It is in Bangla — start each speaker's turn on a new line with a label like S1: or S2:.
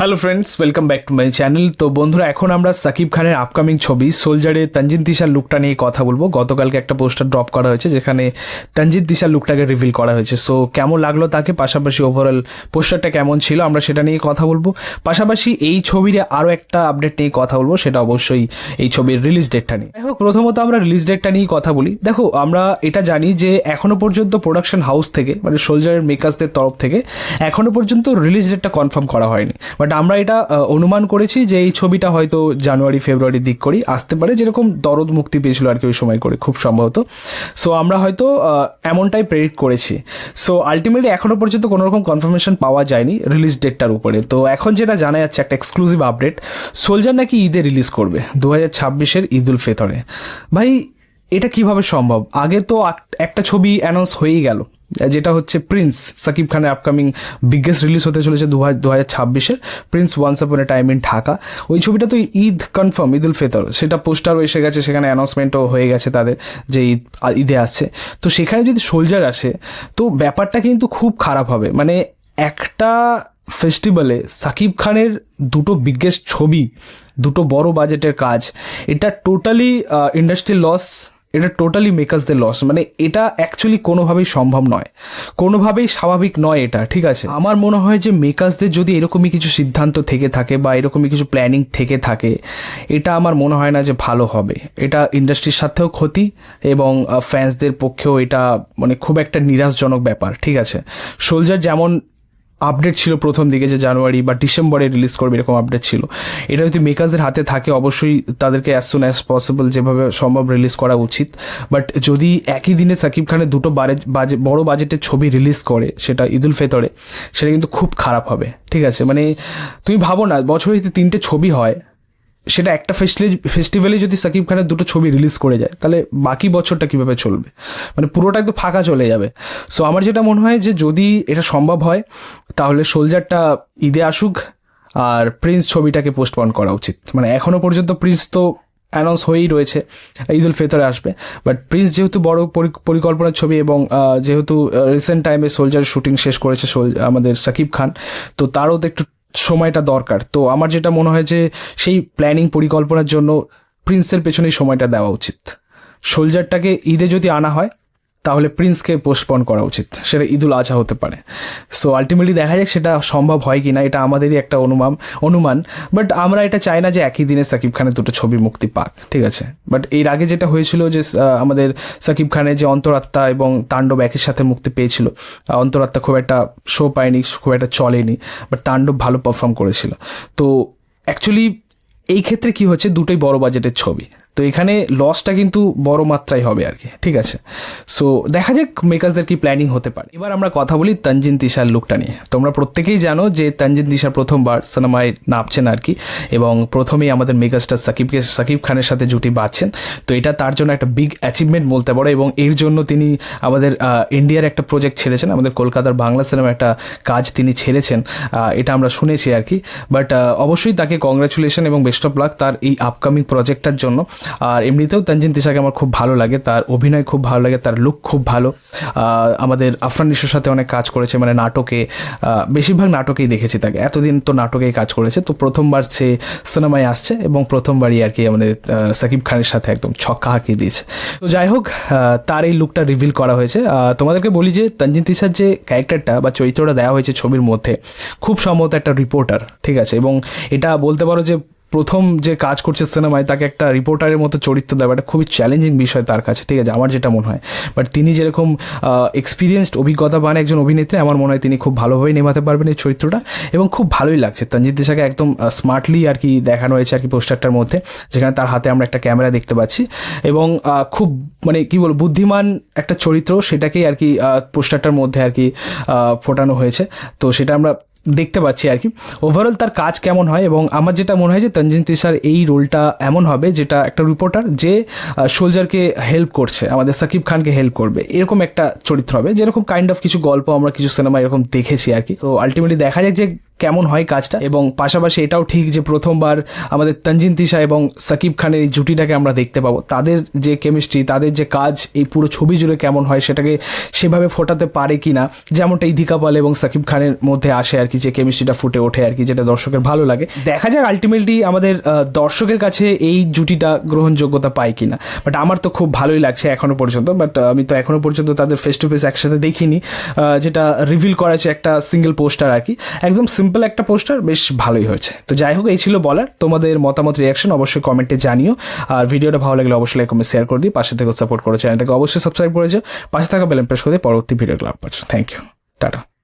S1: Hello friends welcome back to my channel তো বন্ধুরা, এখন আমরা সাকিব খানের আপকামিং ছবি সোলজারে তানজিন তিশার লুকটা নিয়ে কথা বলব। গতকালকে একটা পোস্টার ড্রপ করা হয়েছে, যেখানে তানজিন তিশার লুকটাকে রিভিল করা হয়েছে। সো কেমন লাগল তাকে? পাশাপাশি ওভারঅল পোস্টারটা কেমন ছিল? আমরা সেটা নিয়ে কথা বলব। পাশাপাশি এই ছবির আরও একটা আপডেট নিয়ে কথা বলব, সেটা অবশ্যই এই ছবির রিলিজ ডেটটা নিয়ে। প্রথমত আমরা রিলিজ ডেটটা নিয়ে কথা বলি। দেখো, আমরা এটা জানি যে এখনও পর্যন্ত প্রোডাকশন হাউস থেকে মানে সোলজারের মেকার্সদের তরফ থেকে, এখনও পর্যন্ত রিলিজ ডেটটা কনফার্ম করা হয়নি। বাট আমরা এটা অনুমান করেছি যে এই ছবিটা হয়তো জানুয়ারি, ফেব্রুয়ারির দিক করেই আসতে পারে, যেরকম দরদ মুক্তি পেয়েছিল আর কি ওই সময় করে, খুব সম্ভবত। সো আমরা হয়তো এমনটাই প্রেডিক্ট করেছি। সো আলটিমেটলি এখনও পর্যন্ত কোনো রকম কনফার্মেশন পাওয়া যায়নি রিলিজ ডেটটার উপরে। তো এখন যেটা জানা যাচ্ছে, একটা এক্সক্লুসিভ আপডেট সোলজার নাকি ঈদে রিলিজ করবে, দু হাজার ছাব্বিশের ঈদ উল ফিতরে। ভাই, এটা কীভাবে সম্ভব? আগে তো একটা ছবি অ্যানাউন্স হয়েই গেল, যেটা হচ্ছে প্রিন্স সাকিব খানের আপকামিং বিগেস্ট রিলিজ হতে চলেছে দু দু হাজার ছাব্বিশের Prince once upon A time in Dhaka ওই ছবিটা তো ঈদ কনফার্ম ঈদ উল ফিতর, সেটা পোস্টারও এসে গেছে, সেখানে অ্যানাউন্সমেন্টও হয়ে গেছে তাদের যে ঈদ ঈদে আসছে। তো সেখানে যদি সোলজার আসে, তো ব্যাপারটা কিন্তু খুব খারাপ হবে। মানে একটা ফেস্টিভ্যালে সাকিব খানের দুটো বিগেস্ট ছবি, দুটো বড় বাজেটের কাজ। এটা টোটালি ইন্ডাস্ট্রি লস এটা টোটালি মেকার্সদের লস মানে এটা অ্যাকচুয়ালি কোনোভাবেই সম্ভব নয়। কোনোভাবেই স্বাভাবিক নয় এটা, ঠিক আছে? আমার মনে হয় যে মেকার্সদের যদি এরকমই কিছু সিদ্ধান্ত থেকে থাকে বা এরকমই কিছু প্ল্যানিং থেকে থাকে, এটা আমার মনে হয় না যে ভালো হবে। এটা ইন্ডাস্ট্রির সাথেও ক্ষতি এবং ফ্যান্সদের পক্ষেও এটা মানে খুব একটা নিরাশজনক ব্যাপার, ঠিক আছে? সোলজার যেমন আপডেট ছিল প্রথম দিকে যে জানুয়ারি বা ডিসেম্বরে রিলিজ করবে এরকম আপডেট ছিল। এটা যদি মেকার্সদের হাতে থাকে, অবশ্যই তাদেরকে অ্যাজ সুন অ্যাজ পসিবল যেভাবে সম্ভব রিলিজ করা উচিত। বাট যদি একই দিনে সাকিব খানের দুটো বাজে, বড় বাজেটের ছবি রিলিজ করে, সেটা ঈদুল ফেতরে, সেটা কিন্তু খুব খারাপ হবে। ঠিক আছে? মানে তুমি ভাবো না, বছরে যদি তিনটে ছবি হয় সেটা একটা ফেস্টিভ্যালে যদি সাকিব খানের দুটো ছবি রিলিজ করে যায়, তাহলে বাকি বছরটা কীভাবে চলবে? মানে পুরোটা একদম ফাঁকা চলে যাবে। সো আমার যেটা মনে হয় যে যদি এটা সম্ভব হয়, তাহলে সোলজারটা ঈদে আসুক আর প্রিন্স ছবিটাকে পোস্টপন করা উচিত। মানে এখনও পর্যন্ত প্রিন্স তো অ্যানাউন্স হয়েই রয়েছে, ঈদ উল ফিতরে আসবে। বাট প্রিন্স যেহেতু বড় পরি- পরিকল্পনার ছবি এবং যেহেতু রিসেন্ট টাইমে সোলজার শুটিং শেষ করেছে আমাদের সাকিব খান, তো তারও তো একটু সময়টা দরকার। তো আমার যেটা মনে হয় যে সেই প্ল্যানিং পরিকল্পনার জন্য প্রিন্সের পেছনেই সময়টা দেওয়া উচিত। সোলজারটাকে ঈদে যদি আনা হয় তাহলে প্রিন্সকে পোস্টপন করা উচিত। সেটা ঈদুল আজহা হতে পারে। সো আলটিমেটলি দেখা যাক সেটা সম্ভব হয় কি না এটা আমাদেরই একটা অনুমান অনুমান বাট আমরা এটা চাই না যে একই দিনে সাকিব খানের দুটো ছবি মুক্তি পাক, ঠিক আছে? বাট এর আগে যেটা হয়েছিল যে আমাদের সাকিব খানের যে অন্তরাত্মা এবং তাণ্ডব একই সাথে মুক্তি পেয়েছিল অন্তরাত্মা খুব একটা শো পায়নি, খুব একটা চলেনি বাট তাণ্ডব ভালো পারফর্ম করেছিল। তো অ্যাকচুয়ালি এই ক্ষেত্রে কি হচ্ছে, দুটোই বড় বাজেটের ছবি। তো এখানে লসটা কিন্তু বড় মাত্রায় হবে আর কি, ঠিক আছে? সো দেখা যাক মেকার্সদের কি প্ল্যানিং হতে পারে। এবার আমরা কথা বলি তানজিন তিশার লুকটা নিয়ে। তোমরা প্রত্যেকেই জানো যে তানজিন তিশা প্রথমবার সিনেমায় নামছেন আর কি, এবং প্রথমেই আমাদের মেগাস্টার সাকিবকে, সাকিব খানের সাথে জুটি বাঁধছেন। তো এটা তার জন্য একটা বিগ অ্যাচিভমেন্ট বলতে পারো, এবং এর জন্য তিনি আমাদের ইন্ডিয়ার একটা প্রজেক্ট ছেড়েছেন, আমাদের কলকাতার বাংলা সিনেমা একটা কাজ তিনি ছেড়েছেন এটা আমরা শুনেছি আর কি। বাট অবশ্যই তাকে কংগ্রাচুলেশন এবং বেস্ট অফ লাক তার এই আপকামিং প্রজেক্টটার জন্য। আর এমনিতেও তানজিন তিশাকে আমার খুব ভালো লাগে, তার অভিনয় খুব ভালো লাগে, তার লুক খুব ভালো। আমাদের আফরান নিশোর সাথে অনেক কাজ করেছে মানে নাটকে বেশিরভাগ নাটকেই দেখেছি তাকে। এতদিন তো নাটকেই কাজ করেছে, তো প্রথমবার সে সিনেমায় আসছে এবং প্রথমবারই আর কি আমাদের সাকিব খানের সাথে একদম ছক্কা হাঁকিয়ে দিয়েছে। তো যাই হোক তার এই লুকটা রিভিল করা হয়েছে। তোমাদেরকে বলি যে, তানজিন তিশার যে ক্যারেক্টারটা বা চরিত্রটা দেওয়া হয়েছে ছবির মধ্যে, খুব সম্ভবত একটা রিপোর্টার ঠিক আছে? এবং এটা বলতে পারো যে প্রথম যে কাজ করছে সিনেমায়, তাকে একটা রিপোর্টারের মতো চরিত্র দেওয়া, এটা খুবই চ্যালেঞ্জিং বিষয় তার কাছে, ঠিক আছে, আমার যেটা মনে হয়। বাট তিনি যেরকম এক্সপিরিয়েন্সড অভিজ্ঞতা পান একজন অভিনেত্রী, আমার মনে হয় তিনি খুব ভালোভাবেই নেমাতে পারবেন এই চরিত্রটা, এবং খুব ভালোই লাগছে। তঞ্জিত দেশাকে একদম স্মার্টলি আর কি দেখানো হয়েছে আর কি পোস্টারটার মধ্যে, যেখানে তার হাতে আমরা একটা ক্যামেরা দেখতে পাচ্ছি, এবং খুব মানে কি বলব, বুদ্ধিমান একটা চরিত্র, সেটাকেই আর কি পোস্টারটার মধ্যে আর কি ফোটানো হয়েছে। তো সেটা আমরা দেখতে পাচ্ছি আর কি। ওভারঅল তার কাজ কেমন হয় এবং আমার যেটা মনে হয় যে তঞ্জিন তিসার এই রোলটা এমন হবে যেটা একটা রিপোর্টার যে সোলজারকে হেল্প করছে, আমাদের সাকিব খানকে হেল্প করবে। এরকম একটা চরিত্র হবে, যেরকম কাইন্ড অফ কিছু গল্প আমরা কিছু সিনেমা এরকম দেখেছি আর কি। তো আলটিমেটলি দেখা যায় যে কেমন হয় কাজটা এবং পাশাপাশি এটাও ঠিক যে প্রথমবার আমাদের তঞ্জিন তিশা এবং সাকিব খানের এই জুটিটাকে আমরা দেখতে পাবো। তাদের যে কেমিস্ট্রি তাদের যে কাজ, এই পুরো ছবি জুড়ে কেমন হয় সেটাকে সেভাবে ফোটাতে পারে কি না যেমনটা ইদিকা পাল এবং সাকিব খানের মধ্যে আসে আর কি, যে কেমিস্ট্রিটা ফুটে ওঠে আর কি, যেটা দর্শকের ভালো লাগে। দেখা যাক আলটিমেটলি আমাদের দর্শকের কাছে এই জুটিটা গ্রহণযোগ্যতা পায় কিনা। বাট আমার তো খুব ভালোই লাগছে এখনও পর্যন্ত বাট আমি তো এখনও পর্যন্ত তাদের ফেস টু ফেস একসাথে দেখিনি যেটা রিভিল করা একটা সিঙ্গেল পোস্টার আর কি। একদম সিম্পল একটা পোস্টার বেশ ভালোই হয়েছে। তো যাই হোক, এই ছিল বলার। তোমাদের মতামত রিয়াকশন অবশ্যই কমেন্টে জানিও। আর ভিডিওটা ভালো লাগলে অবশ্যই লাইক কমেন্ট শেয়ার করে দিই পাশে থেকে সাপোর্ট করো চ্যানেলটাকে অবশ্যই সাবস্ক্রাইব করে যাও। পাশে থাকা বেলেন প্রেস করে পরবর্তী ভিডিও ক্লাব পাচ্ছ থ্যাংক ইউ টাটা